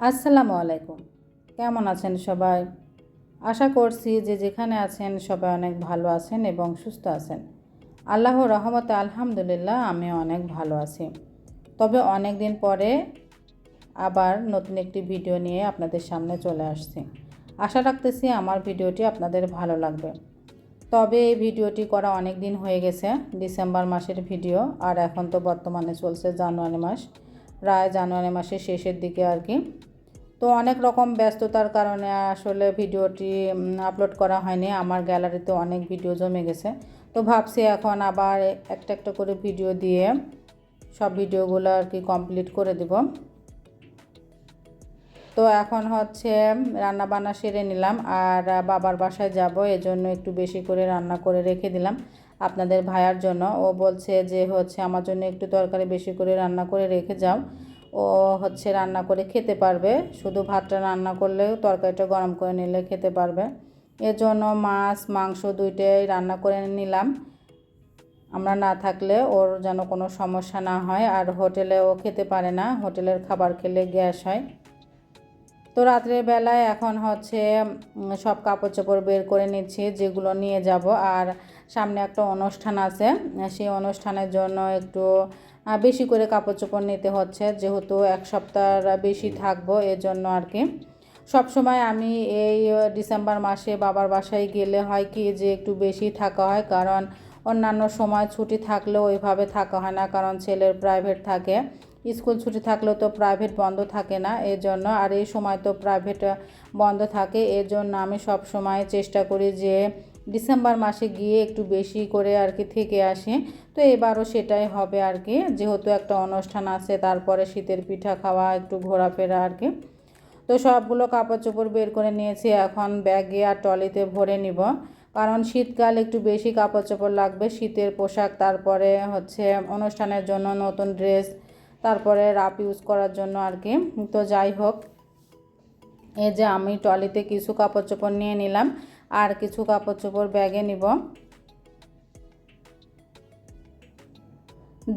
আসসালামু আলাইকুম। কেমন আছেন সবাই? আশা করছি যে যেখানে আছেন সবাই অনেক ভালো আছেন এবং সুস্থ আছেন। আল্লাহ রহমতে আলহামদুলিল্লাহ আমি অনেক ভালো আছি। তবে অনেক দিন পরে আবার নতুন একটি ভিডিও নিয়ে আপনাদের সামনে চলে আসছি। আশা রাখতেছি আমার ভিডিওটি আপনাদের ভালো লাগবে। তবে এই ভিডিওটি করা অনেক দিন হয়ে গেছে, ডিসেম্বর মাসের ভিডিও, আর এখন তো বর্তমানে চলছে জানুয়ারি মাস। প্রায় জানুয়ারি মাসের শেষের দিকে আর কি। তো অনেক রকম ব্যস্ততার কারণে আসলে ভিডিওটি আপলোড করা হয়নি। আমার গ্যালারিতে অনেক ভিডিও জমে গেছে। তো ভাবছি এখন আবার একটা একটা করে ভিডিও দিয়ে সব ভিডিওগুলো আর কি কমপ্লিট করে দেব। তো এখন হচ্ছে রান্না বান্না সেরে নিলাম। আর বাবার বাসায় যাব, এজন্য একটু বেশি করে রান্না করে রেখে দিলাম। আপনাদের ভাইয়ার জন্য। ও বলছে যে, হচ্ছে আমার জন্য একটু তরকারি বেশি করে রান্না করে রেখে যাও। ও হচ্ছে রান্না করে খেতে পারবে। শুধু ভাতটা রান্না করলেও তরকারিটা গরম করে নিলে খেতে পারবে। এর জন্য মাছ, মাংস দুইটাই রান্না করে নিলাম। আমরা না থাকলে ওর যেন কোনো সমস্যা না হয়। আর হোটেলে ও খেতে পারে না। হোটেলের খাবার খেলে গ্যাস হয়। তো রাত্রের বেলায় এখন হচ্ছে সব কাপড় চোপড় বের করে নিচ্ছি, যেগুলো নিয়ে যাব। আর সামনে একটা অনুষ্ঠান আছে, সেই অনুষ্ঠানের জন্য একটু বেশি করে কাপড় চোপড় নিতে হচ্ছে। যেহেতু এক সপ্তাহ বেশি থাকব এর জন্য আর কি। সব সময় আমি এই ডিসেম্বর মাসে বাবার বাসায় গেলে হয় কি যে একটু বেশি থাকা হয়, কারণ অন্যান্য সময় ছুটি থাকলেও ওইভাবে থাকা হয় না, কারণ ছেলের প্রাইভেট থাকে। স্কুল ছুটি থাকলেও তো প্রাইভেট বন্ধ থাকে না এর জন্য আর এই সময় তো প্রাইভেট বন্ধ থাকে এর জন্য আমি সব সময় চেষ্টা করি যে ডিসেম্বর মাসে গিয়ে একটু বেশি করে আর কি থেকে আসি। তো এবারও সেটাই হবে আর কি, যেহেতু একটা অনুষ্ঠান আছে, তারপরে শীতের পিঠা খাওয়া, একটু ঘোরাফেরা আর কি। তো সবগুলো কাপড় চোপড় বের করে নিয়েছি, এখন ব্যাগে আর টলিতে ভরে নিব। কারণ শীতকাল একটু বেশি কাপড় চোপড় লাগবে, শীতের পোশাক, তারপরে হচ্ছে অনুষ্ঠানের জন্য নতুন ড্রেস তারপরে রাপ ইউজ করার জন্য আর কি তো যাই হোক, এই যে আমি টলিতে কিছু কাপড় চোপড় নিয়ে নিলাম, আর কিছু কাপড় চোপড় ব্যাগে নিব।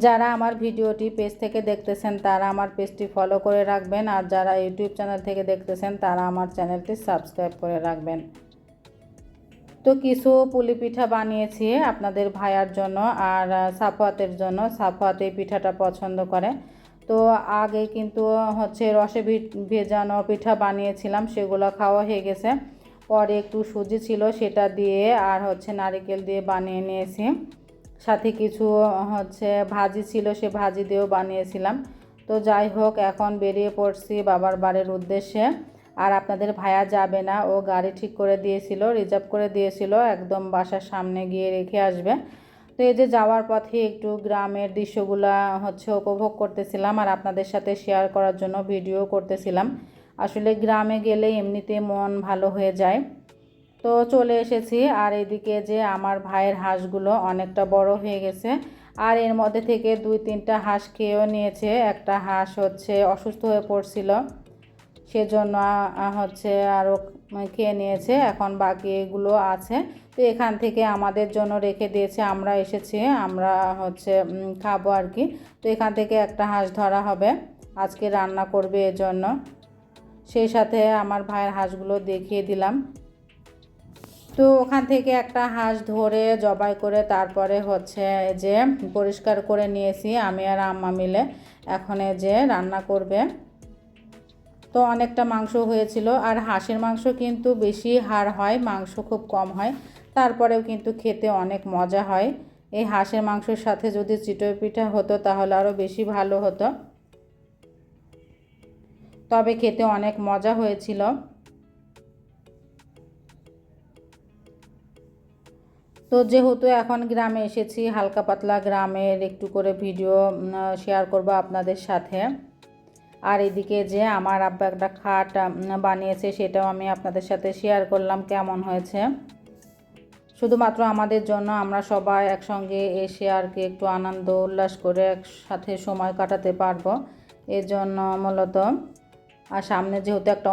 যারা আমার ভিডিওটি পেজ থেকে দেখতেছেন, তারা আমার পেজটি ফলো করে রাখবেন, আর যারা ইউটিউব চ্যানেল থেকে দেখতেছেন, তারা আমার চ্যানেলটি সাবস্ক্রাইব করে রাখবেন। তো কিছু পুলি পিঠা বানিয়েছি আপনাদের ভাইয়ার জন্য আর সাফাতের জন্য। সাফাত এই পিঠাটা পছন্দ করে। তো আগে কিন্তু হচ্ছে রসে ভেজানো পিঠা বানিয়েছিলাম, সেগুলো খাওয়া হয়ে গেছে। পরে একটু সুজি ছিল, সেটা দিয়ে আর হচ্ছে নারিকেল দিয়ে বানিয়ে নিয়েছি। সাথে কিছু হচ্ছে ভাজি ছিল, সে ভাজি দিয়েও বানিয়েছিলাম। তো যাই হোক, এখন বেরিয়ে পড়ছি বাবার বাড়ির উদ্দেশ্যে। আর আপনাদের ভায়া যাবে না। ও গাড়ি ঠিক করে দিয়েছিল, রিজার্ভ করে দিয়েছিল, একদম বাসার সামনে গিয়ে রেখে আসবে। তো এই যে যাওয়ার পথে একটু গ্রামের দৃশ্যগুলো হচ্ছে উপভোগ করতেছিলাম আর আপনাদের সাথে শেয়ার করার জন্য ভিডিও করতেছিলাম। আসলে গ্রামে গেলে এমনিতে মন ভালো হয়ে যায়। তো চলে এসেছি আর এদিকে যে আমার ভাইয়ের হাঁসগুলো অনেকটা বড় হয়ে গেছে। আর এর মধ্যে থেকে দুই তিনটা হাঁস খেয়েও নিয়েছে। একটা হাঁস হচ্ছে অসুস্থ হয়ে পড়ছিল। সেজন্য হচ্ছে আরও খেয়ে নিয়েছে, এখন বাকি এগুলো আছে। তো এখান থেকে আমাদের জন্য রেখে দিয়েছে, আমরা এসেছি, আমরা হচ্ছে খাব আর কি। তো এখান থেকে একটা হাঁস ধরা হবে, আজকে রান্না করবে এর জন্য সেই সাথে আমার ভাইয়ের হাঁসগুলো দেখিয়ে দিলাম। তো ওখান থেকে একটা হাঁস ধরে জবাই করে তারপরে হচ্ছে যে পরিষ্কার করে নিয়েছি, আমি আর আম্মা মিলে। এখন যে রান্না করবে। তো অনেকটা মাংস হয়েছিল। আর হাঁসের মাংস কিন্তু বেশি হাড় হয়, মাংস খুব কম হয়। তারপরেও কিন্তু খেতে অনেক মজা হয়। এই হাঁসের মাংসের সাথে যদি চিতই পিঠা হতো তাহলে আরও বেশি ভালো হতো। তবে খেতে অনেক মজা হয়েছিল। তো যেহেতু এখন গ্রামে এসেছি, হালকা পাতলা গ্রামের একটু করে ভিডিও শেয়ার করব আপনাদের সাথে। আর এদিকে যে আমার আব্বা একটা খাট বানিয়েছে, সেটাও আমি আপনাদের সাথে শেয়ার করলাম, কেমন হয়েছে? শুধুমাত্র আমাদের জন্য আমরা সবাই একসঙ্গে এসে আর কি একটু আনন্দ, উল্লাস করে একসাথে সময় কাটাতে পারব। এর জন্য মূলত, আর সামনে যেহেতু একটা